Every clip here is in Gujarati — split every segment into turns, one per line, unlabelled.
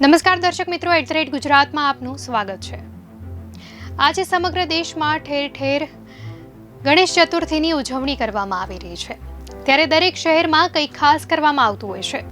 નમસ્કાર દર્શક મિત્રો એટ ધ રેટ ગુજરાતમાં આપનું સ્વાગત છે. આજે સમગ્ર દેશમાં ઠેર ઠેર ગણેશ ચતુર્થીની ઉજવણી કરવામાં આવી રહી છે. ત્યારે દરેક શહેરમાં કંઈક ખાસ કરવામાં આવતું હોય છે?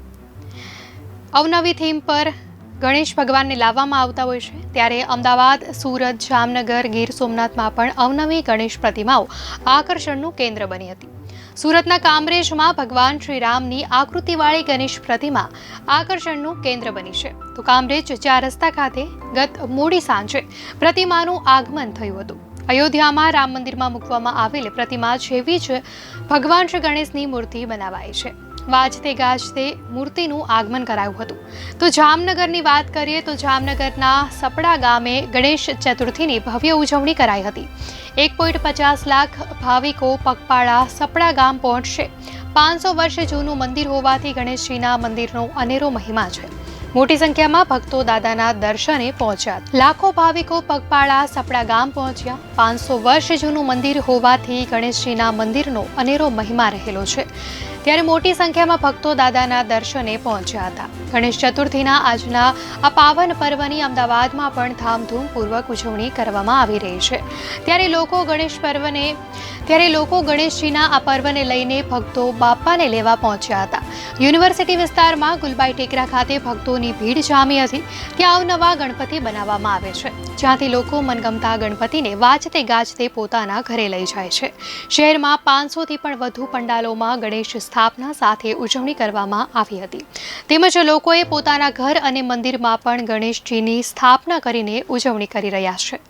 અવનવી થીમ પર ગણેશ ભગવાનને લાવવામાં આવતા હોય છે. ત્યારે અમદાવાદ, સુરત, જામનગર, ગીર સોમનાથમાં પણ અવનવી ગણેશ પ્રતિમાઓ આકર્ષણનું કેન્દ્ર બની હતી. સુરતના કામરેજમાં ભગવાન શ્રી રામની આકૃતિવાળી ગણેશ પ્રતિમા આકર્ષણનું કેન્દ્ર બની છે. તો કામરેજ ચાર રસ્તા ખાતે ગત મોડી સાંજે પ્રતિમાનું આગમન થયું હતું. અયોધ્યામાં રામ મંદિરમાં મૂકવામાં આવેલ પ્રતિમા જેવી જ ભગવાન શ્રી ગણેશની મૂર્તિ બનાવાઈ છે. વાજતે ગાજતે મૂર્તિનું આગમન કરાયું હતું. તો જામનગરની વાત કરીએ તો જામનગરના સપડા ગામે ગણેશ ચતુર્થીની ભવ્ય ઉજવણી કરાઈ હતી. એક પોઈન્ટ પચાસ લાખ ભાવિકો પગપાળા સપડા ગામ પહોંચશે. પાંચસો વર્ષ જૂનું મંદિર હોવાથી ગણેશજીના મંદિરનો અનેરો મહિમા છે. મોટી સંખ્યામાં ભક્તો દાદાના દર્શને પહોંચ્યા. લાખો ભાવિકો પગપાળા સપડા ગામ પહોંચ્યા. પાંચસો વર્ષ જૂનું મંદિર હોવાથી ગણેશજીના મંદિરનો અનેરો મહિમા રહેલો છે. ત્યારે મોટી સંખ્યામાં ભક્તો દાદાના દર્શને પહોંચ્યા હતા. ગણેશ ચતુર્થીના આજના આ પાવન પર્વની અમદાવાદમાં પણ ધામધૂમપૂર્વક ઉજવણી કરવામાં આવી રહી છે. ત્યારે લોકો ગણેશ પર્વને ત્યારે લોકો ગણેશજીના આ પર્વને લઈને ભક્તો બાપાને લેવા પહોંચ્યા હતા. યુનિવર્સિટી વિસ્તારમાં ગુલબાઈ ટેકરા ખાતે ભક્તોની ભીડ જામી હતી ત્યાં અવનવા ગણપતિ બનાવવામાં આવે છે, જ્યાંથી લોકો મનગમતા ગણપતિને વાજતે ગાજતે પોતાના ઘરે લઈ જાય છે. શહેરમાં પાંચસોથી પણ વધુ પંડાલોમાં ગણેશ સ્થાપના સાથે ઉજવણી કરવામાં આવી હતી. તેમજ લોકોએ પોતાના ઘર અને મંદિરમાં પણ ગણેશજીની સ્થાપના કરીને ઉજવણી કરી રહ્યા છે.